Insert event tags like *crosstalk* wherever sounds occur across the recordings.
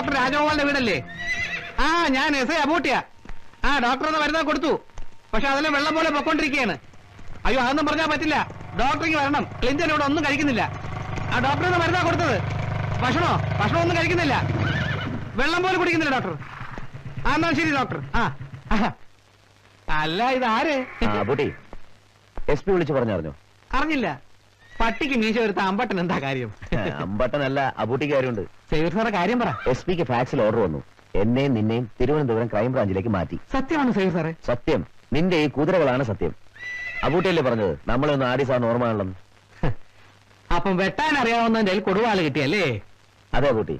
Doctor രാജഗോപാലിന്റെ വീടല്ലേ? ആ ഞാൻ എസ് ഐ അബൂട്ടിയാ. ആ ഡോക്ടർ ഒന്ന് വരുന്ന കൊടുത്തു. പക്ഷെ അതെല്ലാം വെള്ളം പോലെ പൊക്കോണ്ടിരിക്കുകയാണ് അയ്യോ അതൊന്നും പറഞ്ഞാൽ പറ്റില്ല. ഡോക്ടറിങ് വരണം. ക്ലിന്റൻ ഇവിടെ ഒന്നും കഴിക്കുന്നില്ല. ആ ഡോക്ടർ ഒന്ന് മരുന്നാ കൊടുത്തത്. ഭക്ഷണോ? ഭക്ഷണം ഒന്നും കഴിക്കുന്നില്ല. വെള്ളം പോലെ കുടിക്കുന്നില്ല ഡോക്ടർ. ആ എന്നാ ശരി ഡോക്ടർ. ആ. അല്ല ഇത് ആര് എസ് പി വിളിച്ച് പറഞ്ഞറിഞ്ഞോ അറിഞ്ഞില്ല. പട്ടിക്ക് മീശ വരുത്ത അമ്പട്ടൻ എന്താ കാര്യം? അമ്പട്ടനല്ല അബൂട്ടിക്ക് കാര്യമുണ്ട്. സാറെ കാര്യം പറ. എസ് പിക്ക് ഫാക്സിൽ ഓർഡർ വന്നു. എന്നെയും നിന്നെയും തിരുവനന്തപുരം ക്രൈംബ്രാഞ്ചിലേക്ക് മാറ്റി. സത്യമാണ് സേവർ സാറേ സത്യം. നിന്റെ ഈ കുതിരകളാണ് സത്യം. അബൂട്ടിയല്ലേ പറഞ്ഞത്? നമ്മളൊന്ന് ആടി സാറിന് ഓർമ്മയാണല്ലോ അപ്പം വെട്ടാൻ അറിയാവുന്നതിന്റെ കൊടുവാൾ കിട്ടിയല്ലേ? അതെ അബൂട്ടി.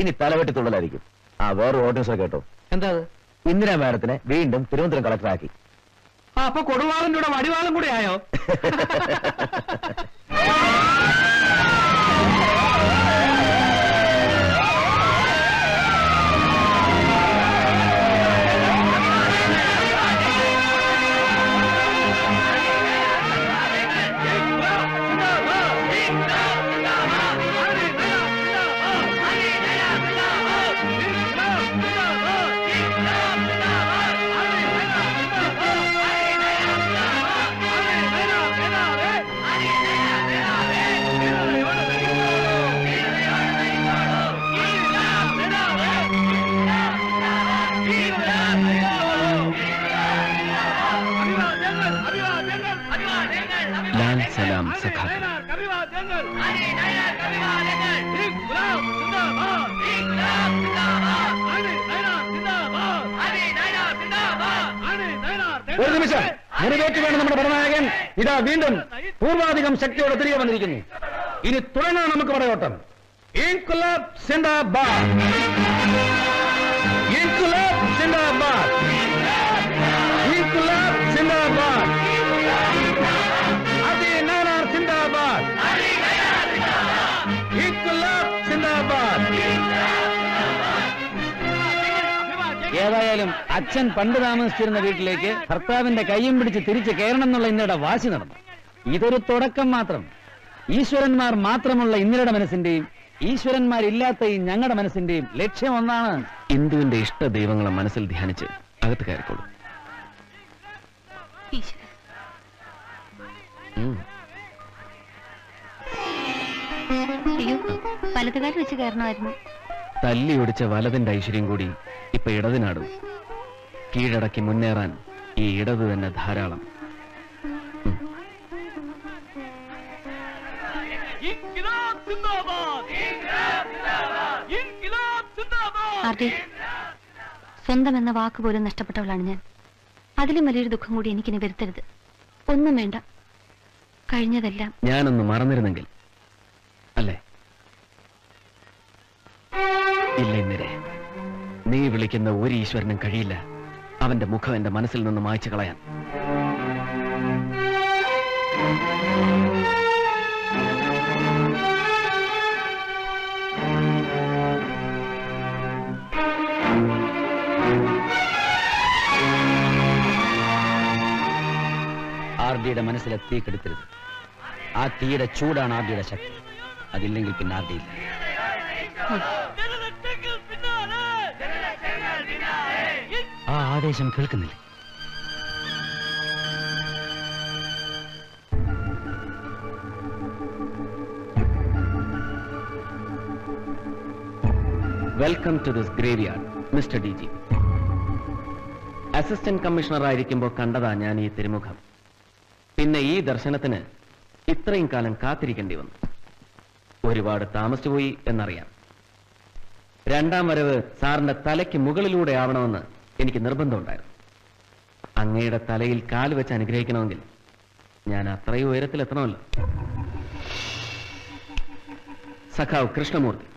ഇനി തലവെട്ടി തുള്ളലായിരിക്കും. ആ വേറെ ഓർഡിനൻസ് കേട്ടോ. എന്താ ഇന്ദിരാ മാഡത്തിനെ വീണ്ടും തിരുവനന്തപുരം കളക്ടറാക്കി. അപ്പൊ കൊടുവാളിന്റെ കൂടെ വടിവാളും കൂടെ ആയോ? *laughs* Whoa! ഒരു നിമിഷം. വേണം നമ്മുടെ പടനായകൻ ഇതാ വീണ്ടും പൂർവാധികം ശക്തിയോടെ തിരികെ വന്നിരിക്കുന്നു. ഇനി തുടങ്ങാം നമുക്ക് പടയോട്ടം ഇൻകുലാബ് സിന്ദാബാദ്. അച്ഛൻ പണ്ട് താമസിച്ചിരുന്ന വീട്ടിലേക്ക് ഭർത്താവിന്റെ കൈയും പിടിച്ച് തിരിച്ചു കയറണം എന്നുള്ള ഇന്നലെ വാശി നടന്നു. ഇതൊരു തുടക്കം മാത്രം. ഈശ്വരന്മാർ മാത്രമുള്ള ഇന്നലെ മനസ്സിന്റെയും ഈശ്വരന്മാരില്ലാത്ത ഈ ഞങ്ങളുടെ മനസ്സിന്റെയും ലക്ഷ്യം ഒന്നാണ് ഹിന്ദുവിന്റെ ഇഷ്ട ദൈവങ്ങളെ മനസ്സിൽ ധ്യാനിച്ച് അകത്ത് കയറിക്കോളൂ. അയ്യോ വെച്ച് കയറണമായിരുന്നു. തല്ലി ഒടിച്ച വലതിന്റെ ഐശ്വര്യം കൂടി ഇപ്പൊ ഇടതിനാടും. കീഴടക്കി മുന്നേറാൻ ഈ ഇടത് തന്നെ ധാരാളം. സ്വന്തം എന്ന വാക്ക് പോലും നഷ്ടപ്പെട്ടവളാണ് ഞാൻ. അതിലും വലിയൊരു ദുഃഖം കൂടി എനിക്കിനി വരുത്തരുത്. ഒന്നും വേണ്ട. കഴിഞ്ഞതെല്ലാം ഞാനൊന്ന് മറന്നിരുന്നെങ്കിൽ. അല്ലേ? ഇല്ല ഇന്ദിരെ നീ വിളിക്കുന്ന ഒരു ഈശ്വരനും കഴിയില്ല. അവന്റെ മുഖം എന്റെ മനസ്സിൽ നിന്ന് മായ്ച്ചു കളയാൻ. ആർഡിയുടെ മനസ്സിലെ തീ കെടുത്തരുത്. ആ തീയുടെ ചൂടാണ് ആർഡിയുടെ ശക്തി. അതില്ലെങ്കിൽ പിന്നെ ആർ ആവേശം കേൾക്കുന്നില്ല. Welcome to this graveyard mister D G assistant commissioner ആയിരിക്കുമ്പോൾ കണ്ടതാ ഞാൻ ഈ തിരുമുഖം. പിന്നെ ഈ ദർശനത്തിന് ഇത്രയും കാലം കാത്തിരിക്കേണ്ടി വന്നു. ഒരുപാട് താമസിച്ചു പോയി എന്നറിയാം. രണ്ടാം വരവ് സാറിന്റെ തലയ്ക്ക് മുകളിലൂടെ ആവണമെന്ന് എനിക്ക് നിർബന്ധമുണ്ടായിരുന്നു. അങ്ങയുടെ തലയിൽ കാൽ വെച്ച് അനുഗ്രഹിക്കണമെങ്കിൽ ഞാൻ അത്രയും ഉയരത്തിലെത്തണമല്ലോ. സഖാവ് Krishnamurthy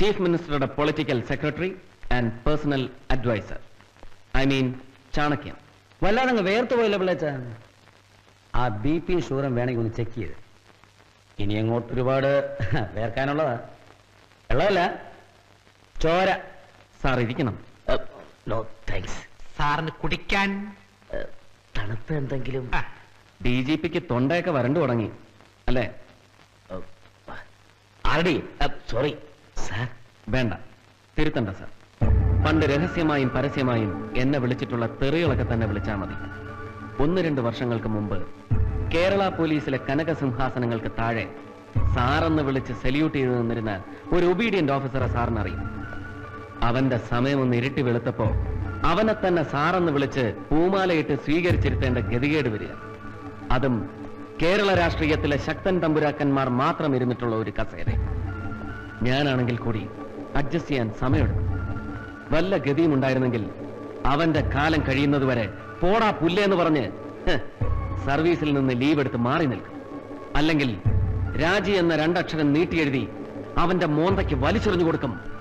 chief മിനിസ്റ്ററുടെ political secretary and personal adviser. I mean ചാണക്യൻ വല്ലാതെ അങ്ങ് വേർത്തു പോയില്ല പിള്ളേച്ച? ആ ബി പി ഷുഗറും വേണമെങ്കിൽ ഒന്ന് ചെക്ക് ചെയ്ത്. ഇനി അങ്ങോട്ട് ഒരുപാട് വേർക്കാനുള്ളതാ. വെള്ളമല്ല? ചോര. സാർ ഇരിക്കണം. നോ താങ്ക്സ് സാറിന് കുടിക്കാൻ. തണുപ്പ് എന്തെങ്കിലും? ഡി ജി പിക്ക് തൊണ്ടയൊക്കെ വരണ്ടു തുടങ്ങി. അല്ലേ? ആർ സോറി സാർ വേണ്ട. തിരുത്തണ്ട സാർ. പണ്ട് രഹസ്യമായും പരസ്യമായും എന്നെ വിളിച്ചിട്ടുള്ള തെറികളൊക്കെ തന്നെ വിളിച്ചാൽ മതി. ഒന്ന് രണ്ട് വർഷങ്ങൾക്ക് മുമ്പ് കേരള പോലീസിലെ കനകസിംഹാസനങ്ങൾക്ക് താഴെ സാറെന്ന് വിളിച്ച് സല്യൂട്ട് ചെയ്തു നിന്നിരുന്ന ഒരു ഒബീഡിയന്റ് ഓഫീസറെ സാറിനറിയും. അവന്റെ സമയം ഒന്ന് ഇരുട്ടി വെളുത്തപ്പോ അവനെ തന്നെ സാറെന്ന് വിളിച്ച് പൂമാലയിട്ട് സ്വീകരിച്ചിരുത്തേണ്ട ഗതികേട് വരിക. അതും കേരള രാഷ്ട്രീയത്തിലെ ശക്തൻ തമ്പുരാക്കന്മാർ മാത്രം ഇരുന്നിട്ടുള്ള ഒരു കസേര. ഞാനാണെങ്കിൽ കൂടി അഡ്ജസ്റ്റ് ചെയ്യാൻ സമയമെടുക്കും. വല്ല ഗതിയും ഉണ്ടായിരുന്നെങ്കിൽ അവന്റെ കാലം കഴിയുന്നതുവരെ പോടാ പുല്ലേ എന്ന് പറഞ്ഞ് സർവീസിൽ നിന്ന് ലീവ് എടുത്ത് മാറി നിൽക്കും. അല്ലെങ്കിൽ രാജി എന്ന രണ്ടക്ഷരം നീട്ടിയെഴുതി അവന്റെ മോന്തയ്ക്ക് വലിച്ചെറിഞ്ഞു കൊടുക്കും.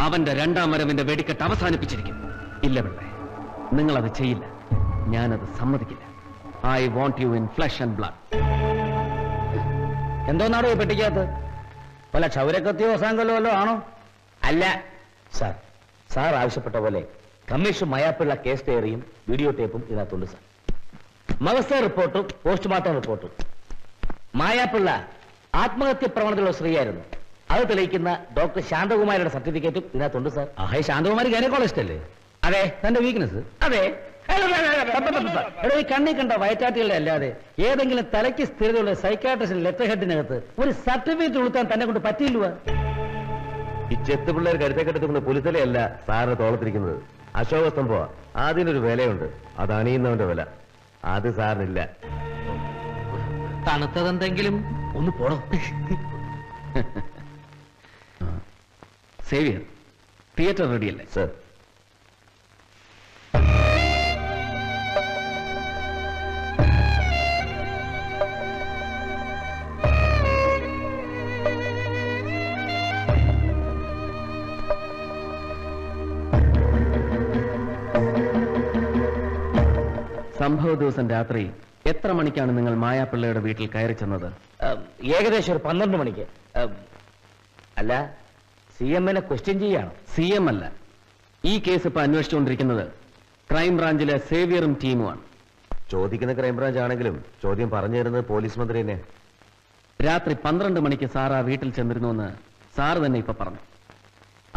അവന്റെ രണ്ടാം വരവിന്റെ വെടിക്കെട്ട് അവസാനിപ്പിച്ചിരിക്കും. ഇല്ല പിള്ളേ അത് ചെയ്യില്ല. ഞാനത് സമ്മതിക്കില്ല. I want you in flesh and blood എന്തോന്നാടോ ഈ പെട്ടിക്കകത്ത്? വല്ല ക്ഷൗരക്കത്തിയോ സാങ്കല്ലോ വല്ലോ ആണോ? അല്ല. സാർ സാർ ആവശ്യപ്പെട്ട പോലെ കമ്മീഷൻ മയാപ്പിള്ള കേസ് ഡയറിയും വീഡിയോ ടേപ്പും ഇതിനകത്തുണ്ട് സാർ. മകസ്ഥ റിപ്പോർട്ടും പോസ്റ്റ്മോർട്ടം റിപ്പോർട്ടും. മായാപ്പിള്ള ആത്മഹത്യ പ്രവണതയുള്ള സ്ത്രീയായിരുന്നു. അത് തെളിയിക്കുന്ന ഡോക്ടർ ശാന്തകുമാരിയുടെ സർട്ടിഫിക്കറ്റും ഇതിനകത്തുണ്ട് സാർ. ആഹേ ശാന്തകുമാരി ഗൈനക്കോളജിസ്റ്റ് അല്ലേ അതെ. തന്റെ വീക്ക്നെസ് അതെ. എടോ ഈ കണ്ണി കണ്ട വയറ്റാറ്റുകളുടെ അല്ലാതെ ഏതെങ്കിലും തലയ്ക്ക് സ്ഥിരതയുള്ള സൈക്കാട്രിസ്റ്റ് ലെറ്റർ ഹെഡിനകത്ത് ഒരു സർട്ടിഫിക്കറ്റ് ഉളുത്താൻ തന്നെ കൊണ്ട് പറ്റിയില്ല ഈ ചെത്ത് പിള്ളേർ കരുത്തേക്കെടുത്തുകൊണ്ട് പുലിത്തലയല്ല സാറിന് തോളത്തിരിക്കുന്നത്. അശോക സ്തംഭ അതിനൊരു വിലയുണ്ട്. അത് അണിയുന്നവന്റെ വില. അത് സാറിനില്ല. തണുത്തതെന്തെങ്കിലും ഒന്ന് പോടോ. സേവിയർ. തിയേറ്റർ റെഡിയല്ലേ? സർ. സംഭവ ദിവസം രാത്രി എത്ര മണിക്കാണ് നിങ്ങൾ മായാപ്പിള്ളയുടെ വീട്ടിൽ കയറി ചെന്നത്? ഏകദേശം ഒരു പന്ത്രണ്ട് മണിക്ക്. അല്ല സി എമ്മിനെ ക്വസ്റ്റ്യൻ ചെയ്യാണ്. സി എം അല്ല. ഈ കേസ് ഇപ്പൊ അന്വേഷിച്ചുകൊണ്ടിരിക്കുന്നത് ക്രൈംബ്രാഞ്ചിലെ സേവിയറും ടീമുമാണ്. ചോദിക്കുന്ന ക്രൈംബ്രാഞ്ച് ആണെങ്കിലും ചോദ്യം പറഞ്ഞു തരുന്നത് പോലീസ് മന്ത്രി തന്നെ രാത്രി പന്ത്രണ്ട് മണിക്ക് സാർ ആ വീട്ടിൽ ചെന്നിരുന്നുവെന്ന് സാറ് തന്നെ ഇപ്പൊ പറഞ്ഞു.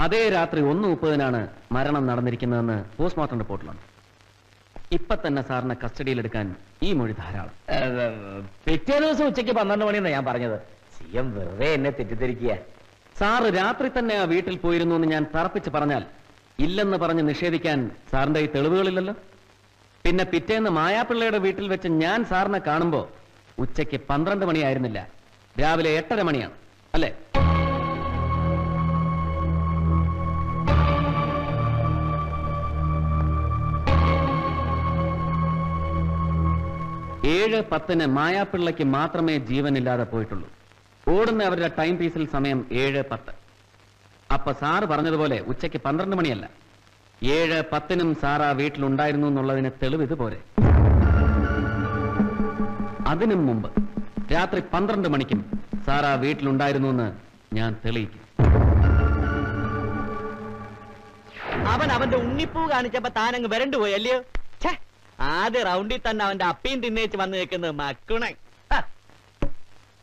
അതേ രാത്രി ഒന്ന് മുപ്പതിനാണ് മരണം നടന്നിരിക്കുന്നതെന്ന് പോസ്റ്റ്മോർട്ടം റിപ്പോർട്ടിലാണ് ഇപ്പൊ തന്നെ സാറിനെ കസ്റ്റഡിയിലെടുക്കാൻ ഈ മൊഴി ധാരാളം. പിറ്റേ ദിവസം ഉച്ചയ്ക്ക് പന്ത്രണ്ട് മണിയെന്നാണ് ഞാൻ പറഞ്ഞത്. സി എം വെറുതെ എന്നെ തെറ്റിദ്ധരിക്കുക. സാറ് രാത്രി തന്നെ ആ വീട്ടിൽ പോയിരുന്നു എന്ന് ഞാൻ തറപ്പിച്ച് പറഞ്ഞാൽ ഇല്ലെന്ന് പറഞ്ഞ് നിഷേധിക്കാൻ സാറിന്റെ ഈ തെളിവുകളില്ലല്ലോ? പിന്നെ പിറ്റേന്ന് മായാപ്പിള്ളയുടെ വീട്ടിൽ വെച്ച് ഞാൻ സാറിനെ കാണുമ്പോ ഉച്ചയ്ക്ക് പന്ത്രണ്ട് മണിയായിരുന്നില്ല. രാവിലെ എട്ടര മണിയാണ്. അല്ലേ? ഏഴ് പത്തിന് മായാപ്പിള്ളയ്ക്ക് മാത്രമേ ജീവനില്ലാതെ പോയിട്ടുള്ളൂ. ഓടുന്ന അവരുടെ ടൈം പീസിൽ സമയം ഏഴ് പത്ത്. അപ്പൊ സാറ് പറഞ്ഞതുപോലെ ഉച്ചയ്ക്ക് പന്ത്രണ്ട് മണിയല്ല. ഏഴ് പത്തിനും സാറ വീട്ടിലുണ്ടായിരുന്നു എന്നുള്ളതിന് തെളിവ് ഇതുപോലെ. അതിനും മുമ്പ് രാത്രി പന്ത്രണ്ട് മണിക്കും ആ വീട്ടിലുണ്ടായിരുന്നു എന്ന് ഞാൻ തെളിയിക്കും. അവൻ അവന്റെ ഉണ്ണിപ്പൂ കാണിച്ചപ്പോ താനങ്ങ് വരണ്ടു പോയി അല്ലയോ? ആദ്യ റൗണ്ടിൽ തന്നെ അവന്റെ അപ്പിയും തിന്നേച്ച് വന്നു നിൽക്കുന്നത് മക്കുണൻ.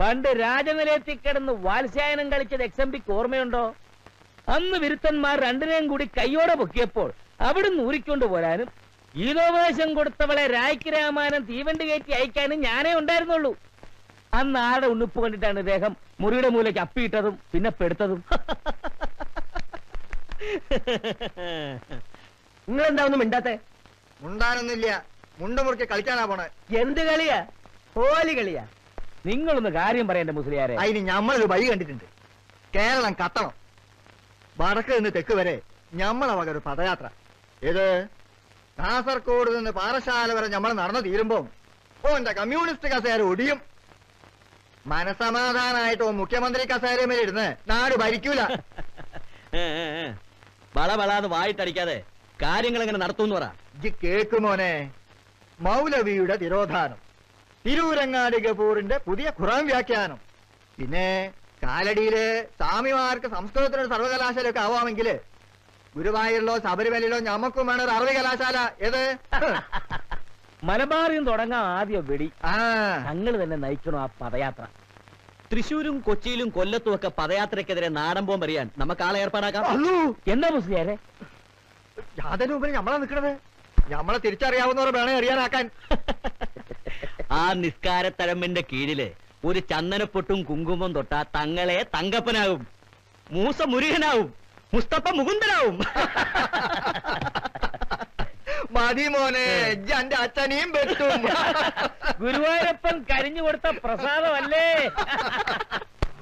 പണ്ട് രാജനിലയത്തിൽ കിടന്ന് വാത്സ്യായനം കളിച്ചത് എക്സ് എം പിക്ക് ഓർമ്മയുണ്ടോ? അന്ന് വിരുദ്ധന്മാർ രണ്ടിനെയും കൂടി കയ്യോടെ പൊക്കിയപ്പോൾ അവിടുന്ന് ഊരിക്കൊണ്ട് പോരാനും ഗീതോപദേശം കൊടുത്തവളെ രായ്ക്ക് രാമാനം തീവണ്ടി കയറ്റി അയക്കാനും ഞാനേ ഉണ്ടായിരുന്നുള്ളൂ. അന്ന് ആടെ ഉണ്ണിപ്പ് കണ്ടിട്ടാണ് ഇദ്ദേഹം മുറിയുടെ മൂലയ്ക്ക് അപ്പിയിട്ടതും പിന്നെ പെടുത്തതും? നിങ്ങൾ എന്താ ഒന്നും മിണ്ടാത്തെ? മുണ്ടാനൊന്നുമില്ല. മുണ്ട് മുറുക്കി കളിക്കാനാ പോണേ. എന്ത് കളിയാ? ഹോലി കളിയാ? നിങ്ങളൊന്ന് കാര്യം പറയണ്ട മുസ്ലിയാരെ. അതിന് ഞമ്മളൊരു വഴി കണ്ടിട്ടുണ്ട്. കേരളം കത്തണം. വടക്ക് നിന്ന് തെക്ക് വരെ ഞമ്മളെ വക ഒരു പദയാത്ര. ഇത് കാസർഗോഡ് നിന്ന് പാറശാല വരെ ഞമ്മൾ നടന്നു തീരുമ്പോ ഓന്റെ കമ്മ്യൂണിസ്റ്റ് കസേര ഒടിയും. മനസമാധാനായിട്ട് ഓ മുഖ്യമന്ത്രി കസേരമേൽ ഇരുന്ന് നാട് ഭരിക്കൂല. വള വളാന്ന് വായിട്ടടിക്കാതെ കാര്യങ്ങൾ എങ്ങനെ നടത്തുമെന്ന് പറ. ഇജ്ജ് കേക്കുമോനെ മൗലവിയുടെ തിരോധാനം. തിരൂരങ്ങാടി ഗപൂറിന്റെ പുതിയ ഖുറാൻ വ്യാഖ്യാനം. പിന്നെ കാലടിയിൽ സ്വാമിമാർക്ക് സംസ്കൃതത്തിനൊരു സർവകലാശാലയൊക്കെ ആവാമെങ്കിൽ ഗുരുവായൂരിലോ ശബരിമലയിലോ ഞമ്മക്കും വേണം ഒരു അറബി കലാശാല. ഏത്? മലബാറിൽ തുടങ്ങാൻ തുടങ്ങാം ആദ്യം വെടി. ആ. ഞങ്ങൾ തന്നെ നയിക്കണം ആ പദയാത്ര. തൃശൂരും കൊച്ചിയിലും കൊല്ലത്തും ഒക്കെ പദയാത്രക്കെതിരെ നാടൻ പോകാൻ പറയാൻ നമുക്ക് ആളെ ഏർപ്പാടാക്കാം. അല്ലോ എന്താ മുസ്ലിയാരെ? യാതൊരു മുമ്പിൽ ഞമ്മളാ നിക്കണത്. ഞമ്മളെ തിരിച്ചറിയാവുന്നവർ വേണേ അറിയാനാക്കാൻ *laughs* ആ നിസ്കാരത്തഴമ്പിന്റെ കീഴിൽ ഒരു ചന്ദനപ്പൊട്ടും കുങ്കുമം തൊട്ട തങ്ങളെ തങ്കപ്പനാവും മൂസ മുരുകനാവും. മുസ്തഫ മുകുന്ദനാവും. *laughs* മതി മോനെ എന്റെ അച്ഛനെയും വെട്ടും. ഗുരുവായൂരപ്പൻ കരിഞ്ഞു കൊടുത്ത പ്രസാദമല്ലേ? *laughs*